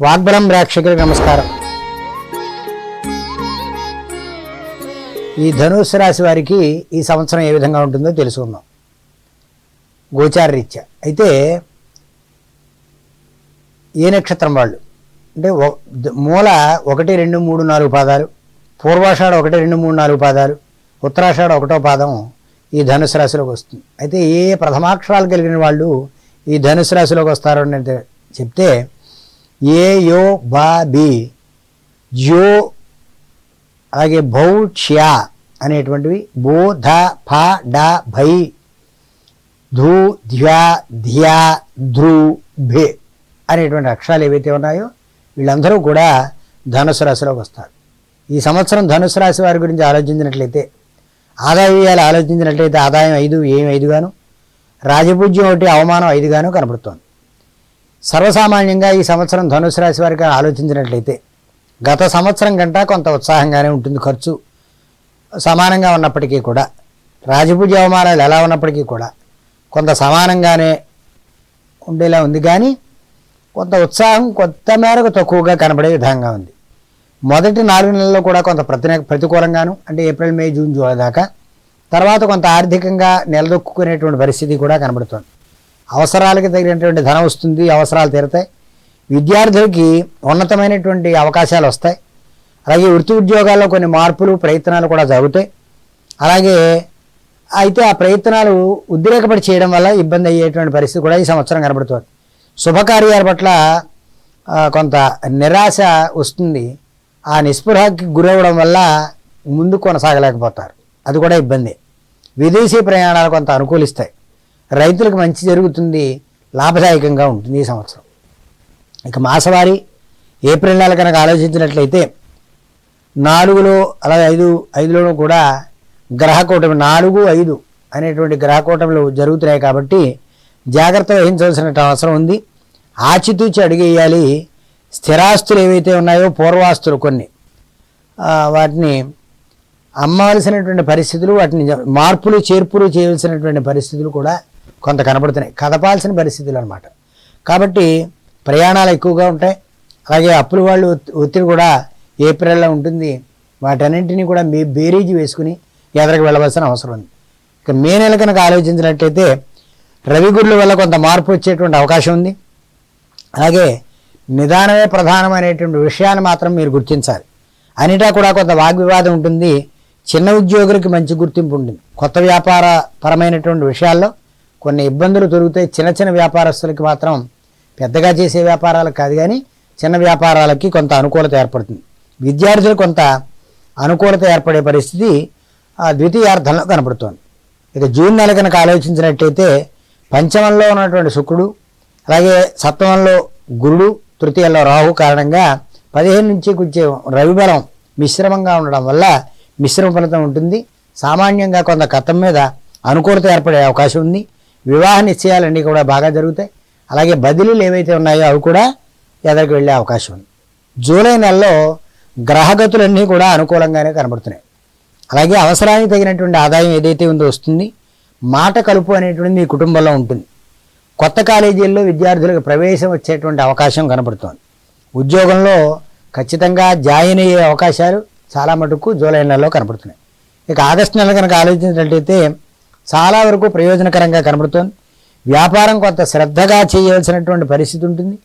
వాగ్బలం ప్రేక్షకులకు నమస్కారం. ఈ ధనుసు రాశి వారికి ఈ సంవత్సరం ఏ విధంగా ఉంటుందో తెలుసుకుందాం. గోచారరీత్య. అయితే ఏ నక్షత్రం వాళ్ళు? అంటే మూల ఒకటి రెండు మూడు నాలుగు పాదాలు పూర్వాషాఢ ఒకటి రెండు మూడు నాలుగు పాదాలు ఉత్తరాషాఢ ఒకటో పాదం ఈ ధనుసు రాశిలోకి వస్తుంది. అయితే ఏ ప్రథమాక్షరాలు కలిగిన వాళ్ళు ఈ ధనుసు రాశిలోకి వస్తారో చెప్తే ఏ యో బా బి జో అలాగే భౌ క్ష అనేటువంటివి బో ధ ఫ డ భై ధూ ధ్యా ధ్యా ధ్రు భే అనేటువంటి అక్షరాలు ఏవైతే ఉన్నాయో వీళ్ళందరూ కూడా ధనుసు రాశిలోకి వస్తారు. ఈ సంవత్సరం ధనుసు రాశి వారి గురించి ఆలోచించినట్లయితే ఆదాయ వ్యయాలు ఆలోచించినట్లయితే ఆదాయం ఐదు ఏం ఐదుగాను రాజపూజ్యం ఒకటి అవమానం ఐదుగాను కనబడుతోంది సర్వసామాన్యంగా ఈ సంవత్సరం ధనుసు రాశి వారికి ఆలోచించినట్లయితే గత సంవత్సరం కంటే కొంత ఉత్సాహంగానే ఉంటుంది ఖర్చు. సమానంగా ఉన్నప్పటికీ కూడా రాజపూజ అవమానాలు ఎలా ఉన్నప్పటికీ కూడా కొంత సమానంగానే ఉండేలా ఉంది. కానీ కొంత ఉత్సాహం కొత్త మేరకు తక్కువగా కనబడే విధంగా ఉంది. మొదటి నాలుగు నెలల్లో కూడా కొంత ప్రతి ప్రతికూలంగాను అంటే ఏప్రిల్ మే జూన్ జూలై దాకా తర్వాత కొంత ఆర్థికంగా నిలదొక్కునేటువంటి పరిస్థితి కూడా కనబడుతోంది. అవసరాలకి తగినటువంటి ధనం వస్తుంది అవసరాలు తీరుతాయి. విద్యార్థులకి ఉన్నతమైనటువంటి అవకాశాలు వస్తాయి. అలాగే వృత్తి ఉద్యోగాల్లో కొన్ని మార్పులు ప్రయత్నాలు కూడా జరుగుతాయి. అలాగే అయితే ఆ ప్రయత్నాలు ఉద్రేకపడి చేయడం వల్ల ఇబ్బంది అయ్యేటువంటి పరిస్థితి కూడా ఈ సంవత్సరం కనబడుతుంది. శుభకార్యాల పట్ల కొంత నిరాశ వస్తుంది. ఆ నిస్పృహకి గురవడం వల్ల ముందు కొనసాగలేకపోతారు. అది కూడా ఇబ్బంది. విదేశీ ప్రయాణాలు కొంత అనుకూలిస్తాయి. రైతులకు మంచి జరుగుతుంది లాభదాయకంగా ఉంటుంది ఈ సంవత్సరం. ఇక మాసవారి ఏప్రిల్ నెల కనుక ఆలోచించినట్లయితే నాలుగులో అలాగే ఐదు ఐదులోనూ కూడా గ్రహకూటమి నాలుగు ఐదు అనేటువంటి గ్రహకూటములు జరుగుతున్నాయి కాబట్టి జాగ్రత్త వహించవలసిన అవసరం ఉంది. ఆచితూచి అడిగేయాలి స్థిరాస్తులు ఏవైతే ఉన్నాయో పూర్వాస్తులు కొన్ని వాటిని అమ్మవలసినటువంటి పరిస్థితులు వాటిని మార్పులు చేర్పులు చేయవలసినటువంటి పరిస్థితులు కూడా కొంత కనబడుతున్నాయి. కదపాల్సిన పరిస్థితులు అనమాట కాబట్టి ప్రయాణాలు ఎక్కువగా ఉంటాయి. అలాగే అప్పుల వాళ్ళు ఒత్తిడి కూడా ఏప్రిల్లో ఉంటుంది. వాటన్నింటినీ కూడా మీ బేరీజు వేసుకుని ఎదరికి వెళ్ళవలసిన అవసరం ఉంది. ఇక మే నెల కనుక ఆలోచించినట్టయితే రవి గురుల వల్ల కొంత మార్పు వచ్చేటువంటి అవకాశం ఉంది. అలాగే నిదానమే ప్రధానమైనటువంటి విషయాన్ని మాత్రం మీరు గుర్తించాలి. అనిటా కూడా కొంత వాగ్వివాదం ఉంటుంది. చిన్న ఉద్యోగులకి మంచి గుర్తింపు ఉంటుంది. కొత్త వ్యాపార పరమైనటువంటి విషయాల్లో కొన్ని ఇబ్బందులు దొరుకుతాయి చిన్న చిన్న వ్యాపారస్తులకి మాత్రం పెద్దగా చేసే వ్యాపారాలకు కాదు కానీ చిన్న వ్యాపారాలకి కొంత అనుకూలత ఏర్పడుతుంది. విద్యార్థులు కొంత అనుకూలత ఏర్పడే పరిస్థితి ఆ ద్వితీయార్థంలో కనపడుతోంది. ఇక జూన్ నెల కనుక ఆలోచించినట్టయితే పంచమంలో ఉన్నటువంటి శుక్రుడు అలాగే సప్తమంలో గురుడు తృతీయంలో రాహు కారణంగా పదిహేను నుంచి కొంచెం రవిబలం మిశ్రమంగా ఉండడం వల్ల మిశ్రమ ఫలితం ఉంటుంది. సామాన్యంగా కొంత కథం మీద అనుకూలత ఏర్పడే అవకాశం ఉంది. వివాహ నిశ్చయాలన్నీ కూడా బాగా జరుగుతాయి. అలాగే బదిలీలు ఏవైతే ఉన్నాయో అవి కూడా ఎదరికి వెళ్ళే అవకాశం ఉంది. జూలై నెలలో గ్రహగతులన్నీ కూడా అనుకూలంగానే కనబడుతున్నాయి. అలాగే అవసరానికి తగినటువంటి ఆదాయం ఏదైతే ఉందో వస్తుంది మాట కలుపు అనేటువంటిది మీ కుటుంబంలో ఉంటుంది. కొత్త కాలేజీల్లో విద్యార్థులకు ప్రవేశం వచ్చేటువంటి అవకాశం కనబడుతోంది. ఉద్యోగంలో ఖచ్చితంగా జాయిన్ అయ్యే అవకాశాలు చాలా మటుకు జూలై నెలలో కనబడుతున్నాయి. ఇక ఆగస్టు నెల కనుక ఆలోచించినట్లయితే చాలా వరకు ప్రయోజనకరంగా కనబడుతోంది. వ్యాపారం కొంత శ్రద్ధగా చేయవలసినటువంటి పరిస్థితి ఉంటుంది.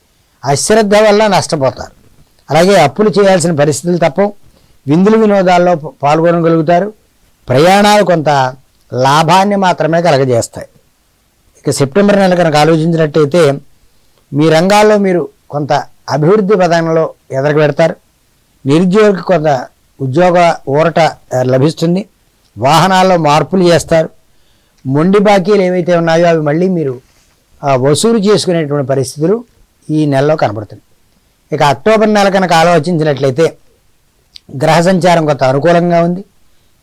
అశ్రద్ధ వల్ల నష్టపోతారు. అలాగే అప్పులు చేయాల్సిన పరిస్థితులు తప్పవు. విందులు వినోదాల్లో పాల్గొనగలుగుతారు. ప్రయాణాలు కొంత లాభాన్ని మాత్రమే కలగజేస్తాయి. ఇక సెప్టెంబర్ నెల కనుక ఆలోచించినట్టయితే మీ రంగాల్లో మీరు కొంత అభివృద్ధి పదంలో ఎదరకు పెడతారు. నిరుద్యోగికి కొంత ఉద్యోగ ఊరట లభిస్తుంది. వాహనాల్లో మార్పులు చేస్తారు. మొండి బాకీలు ఏవైతే ఉన్నాయో అవి మళ్ళీ మీరు వసూలు చేసుకునేటువంటి పరిస్థితులు ఈ నెలలో కనబడుతుంది ఇక అక్టోబర్ నెల కనుక ఆలోచించినట్లయితే గ్రహ సంచారం కొంత అనుకూలంగా ఉంది.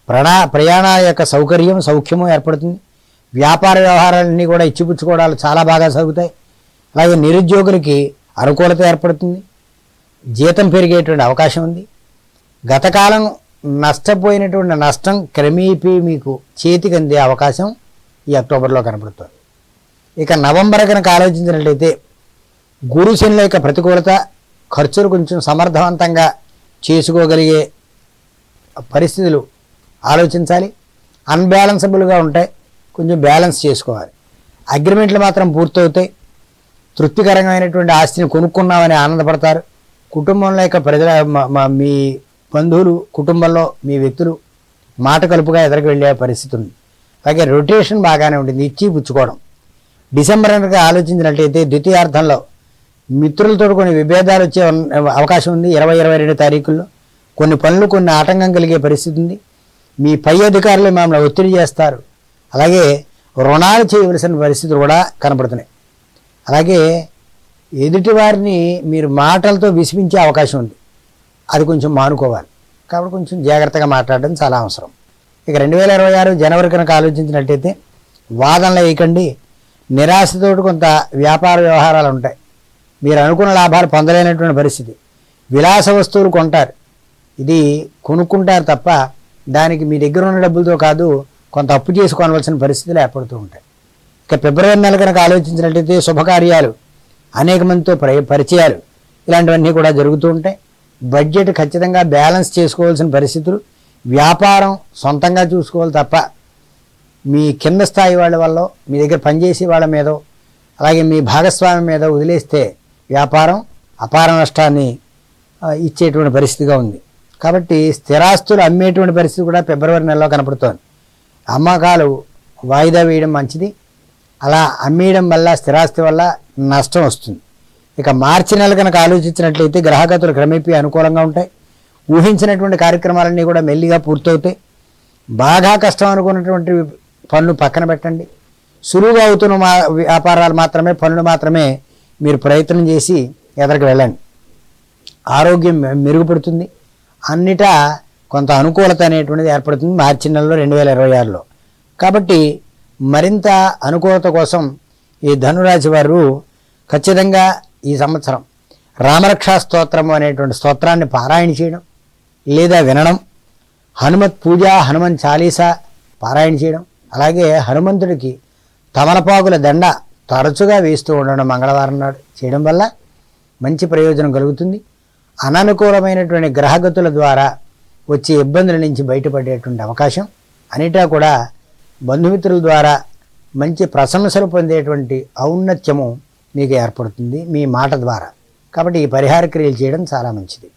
ప్రణా ప్రయాణాల యొక్క సౌకర్యం సౌఖ్యము ఏర్పడుతుంది. వ్యాపార వ్యవహారాలన్నీ కూడా ఇచ్చిపుచ్చుకోవడాలు చాలా బాగా సాగుతాయి. అలాగే నిరుద్యోగులకి అనుకూలత ఏర్పడుతుంది. జీతం పెరిగేటువంటి అవకాశం ఉంది. గతకాలం నష్టపోయినటువంటి నష్టం క్రమేపీ మీకు చేతికి అందే అవకాశం ఈ అక్టోబర్లో కనపడుతుంది. ఇక నవంబర్ కనుక ఆలోచించినట్లయితే గురు శనుల యొక్క ప్రతికూలత ఖర్చులు కొంచెం సమర్థవంతంగా చేసుకోగలిగే పరిస్థితులు ఆలోచించాలి. అన్బ్యాలెన్సబుల్గా ఉంటాయి కొంచెం బ్యాలెన్స్ చేసుకోవాలి. అగ్రిమెంట్లు మాత్రం పూర్తవుతాయి. తృప్తికరమైనటువంటి ఆస్తిని కొనుక్కున్నామని ఆనందపడతారు. కుటుంబంలో యొక్క ప్రజల మీ బంధువులు కుటుంబంలో మీ వ్యక్తులు మాట కలుపుగా ఎదురుకు వెళ్ళే పరిస్థితి ఉంది. అలాగే రొటేషన్ బాగానే ఉంటుంది. ఇచ్చి పుచ్చుకోవడం. డిసెంబర్ కనుక ఆలోచించినట్లయితే ద్వితీయార్థంలో మిత్రులతో కొన్ని విభేదాలు వచ్చే అవకాశం ఉంది. ఇరవై ఇరవై రెండు తారీఖుల్లో కొన్ని పనులు కొన్ని ఆటంకం కలిగే పరిస్థితి ఉంది. మీ పై అధికారులు మిమ్మల్ని ఒత్తిడి చేస్తారు. అలాగే రుణాలు చేయవలసిన పరిస్థితులు కూడా కనపడుతున్నాయి. అలాగే ఎదుటి వారిని మీరు మాటలతో విసిపించే అవకాశం ఉంది. అది కొంచెం మానుకోవాలి. కాబట్టి కొంచెం జాగ్రత్తగా మాట్లాడడం చాలా అవసరం. ఇక రెండు వేల ఇరవై ఆరు జనవరి కనుక ఆలోచించినట్టయితే వాదనలు వేయకండి. నిరాశతో కొంత వ్యాపార వ్యవహారాలు ఉంటాయి. మీరు అనుకున్న లాభాలు పొందలేనటువంటి పరిస్థితి. విలాస వస్తువులు కొంటారు. ఇది కొనుక్కుంటారు తప్ప దానికి మీ దగ్గర ఉన్న డబ్బులతో కాదు కొంత అప్పు చేసి కొనవలసిన పరిస్థితులు ఏర్పడుతూ ఉంటాయి. ఇక ఫిబ్రవరి నెల కనుక ఆలోచించినట్లయితే శుభకార్యాలు అనేక మందితో పరిచయాలు ఇలాంటివన్నీ కూడా జరుగుతూ ఉంటాయి. బడ్జెట్ ఖచ్చితంగా బ్యాలెన్స్ చేసుకోవాల్సిన పరిస్థితులు వ్యాపారం సొంతంగా చూసుకోవాలి తప్ప మీ కింద స్థాయి వాళ్ళ వల్ల మీ దగ్గర పనిచేసే వాళ్ళ మీద అలాగే మీ భాగస్వామి మీద వదిలేస్తే వ్యాపారం అపార నష్టాన్ని ఇచ్చేటువంటి పరిస్థితిగా ఉంది. కాబట్టి స్థిరాస్తులు అమ్మేటువంటి పరిస్థితి కూడా ఫిబ్రవరి నెలలో కనపడుతోంది. అమ్మకాలు వాయిదా వేయడం మంచిది. అలా అమ్మేయడం వల్ల స్థిరాస్తి వల్ల నష్టం వస్తుంది. ఇక మార్చి నెల కనుక ఆలోచించినట్లయితే గ్రహగతులు క్రమేపీ అనుకూలంగా ఉంటాయి. ఊహించినటువంటి కార్యక్రమాలన్నీ కూడా మెల్లిగా పూర్తవుతాయి. బాగా కష్టం అనుకున్నటువంటి పనులు పక్కన పెట్టండి. సులువుగా అవుతున్న మా వ్యాపారాలు మాత్రమే పనులు మాత్రమే మీరు ప్రయత్నం చేసి ఎదరికి వెళ్ళండి. ఆరోగ్యం మెరుగుపడుతుంది. అన్నిటా కొంత అనుకూలత అనేటువంటిది ఏర్పడుతుంది మార్చి నెలలో రెండు వేల ఇరవై ఆరులో. కాబట్టి మరింత అనుకూలత కోసం ఈ ధనురాశి వారు ఖచ్చితంగా ఈ సంవత్సరం రామరక్షా స్తోత్రం అనేటువంటి స్తోత్రాన్ని పారాయణ చేయడం లేదా వినడం. హనుమత్ పూజ హనుమన్ చాలీసా పారాయణ చేయడం. అలాగే హనుమంతుడికి తమలపాకుల దండ తరచుగా వేస్తూ ఉండడం మంగళవారం నాడు చేయడం వల్ల మంచి ప్రయోజనం కలుగుతుంది. అననుకూలమైనటువంటి గ్రహగతుల ద్వారా వచ్చే ఇబ్బందుల నుంచి బయటపడేటువంటి అవకాశం. అన్నిటా కూడా బంధుమిత్రుల ద్వారా మంచి ప్రశంసలు పొందేటువంటి ఔన్నత్యము మీకు ఏర్పడుతుంది మీ మాట ద్వారా. కాబట్టి ఈ పరిహార క్రియలు చేయడం చాలా మంచిది.